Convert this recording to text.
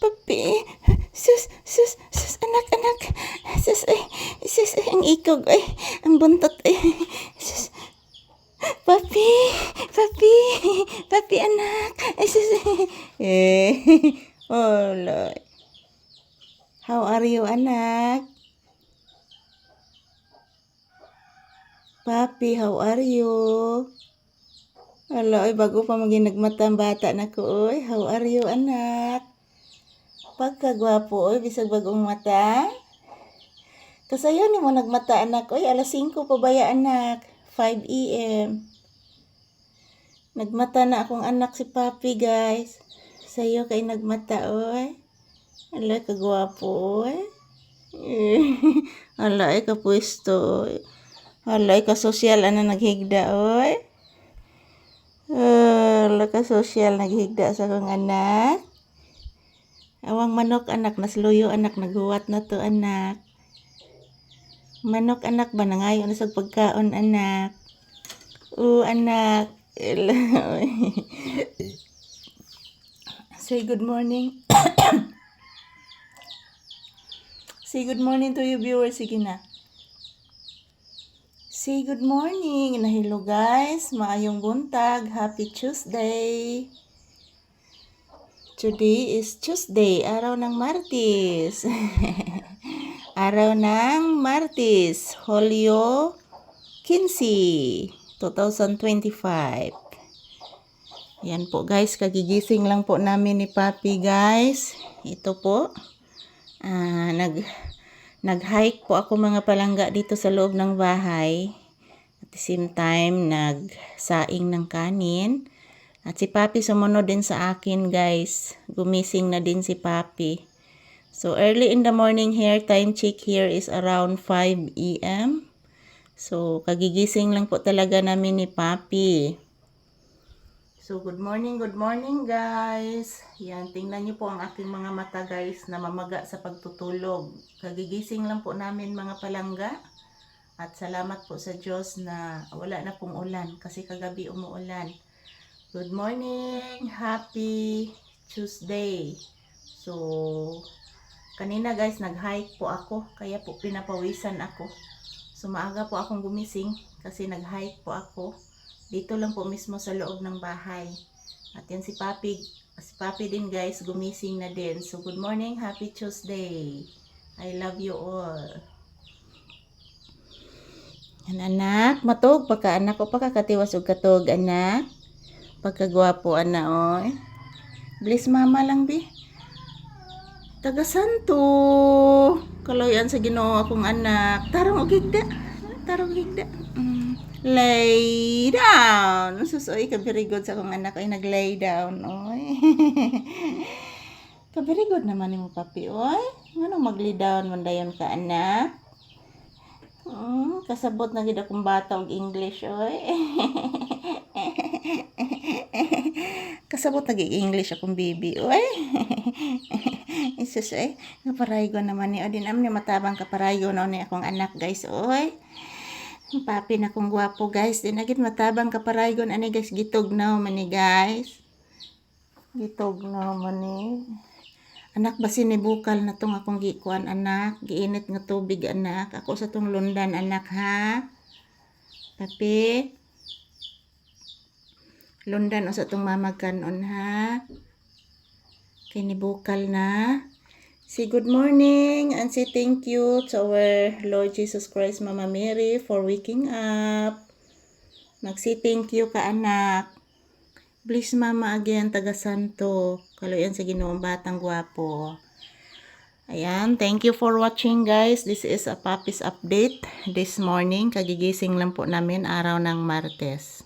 papi. Sus, sus, sus, anak, anak. Sus, ay, sus, ay, ang ikog, ay, ang buntot, ay. Sus, papi, papi, papi, anak. Ay, sus, eh, oh, Lord. How are you, anak? Papi, how are you? Hala, ay bago pa maging nagmata ang bata na ko, oy. How are you, anak? Pagkagwapo, oy, bisag bagong mata. Kasayo ni mo nagmata, anak, oy. Alas 5 pa ba ya, anak? 5 a.m. Nagmata na akong anak si Papi, guys. Sayo kay nagmata, oy. Hala, kagwapo, oy. Hala, ay kapwesto, oy. Hala, ay kasosyal, ana naghigda, oy. Hala, kasosyal, naghigda sa kong anak. Awang manok, anak, nasluyo, anak, naghuwat na to, anak. Manok, anak, ba, nangayon na sa pagkaon, anak. Oo, anak. Say good morning. Say good morning to you viewers. Sige na. Say good morning. Na hello guys. Maayong buntag. Happy Tuesday. Today is Tuesday, araw ng Martis. araw ng Martis, Hulyo 15, 2025. Yan po guys, kagigising lang po namin ni Papi guys. Ito po. Ah, nag nag-hike po ako mga palangga dito sa loob ng bahay. At the same time, nagsaing ng kanin. At si Papi sumunod din sa akin guys. Gumising na din si Papi. So early in the morning here, time check here is around 5 a.m. So kagigising lang po talaga namin ni Papi. So, good morning, good morning guys. Yan, tingnan niyo po ang aking mga mata guys na mamaga sa pagtutulog. Kagigising lang po namin mga palangga. At salamat po sa Diyos na wala na pong ulan kasi kagabi umuulan. Good morning, happy Tuesday. So, kanina guys, nag-hike po ako. Kaya po pinapawisan ako. So, maaga po akong gumising kasi nag-hike po ako. Dito lang po mismo sa loob ng bahay. At yan si Papi, si Papi din guys, gumising na din. So good morning, happy Tuesday. I love you all. Yan anak, matog pagka anak ko pagkakatiwas og katog anak. Pagkagwapo ana oy. Bless mama lang bi. Taga Santo. Kaloyan sa Ginoo akong anak. Tarong og higda. Tarong higda. Mm. Lay down. Susoy ka very good sa akong anak ay nag-lay down. Oy. ka very good naman ni mo papi oy. Ngano mag-lay down man dayon ka anak? Mm, kasabot na gid akong bata og English oy. kasabot na gid English akong baby oy. Isus ay kaparaygo naman ni Odin am ni matabang kaparaygo no ni akong anak guys. Ang Papi na kong gwapo guys. Di na gid matabang kaparaygon ani guys gitog na man ni guys. Gitog na man ni. Anak ba sinibukal na tong akong gikuan anak. Giinit nga tubig anak. Ako sa tong lundan anak ha. Papi. Lundan o sa tong mamagkanon ha. Kinibukal na. Say good morning and say thank you to our Lord Jesus Christ, Mama Mary, for waking up. Mag-say thank you ka anak. Please Mama again, taga Santo. Kaloyan sa ginoong batang gwapo. Ayan, thank you for watching guys. This is a Papi's update this morning. Kagigising lang po namin araw ng Martes.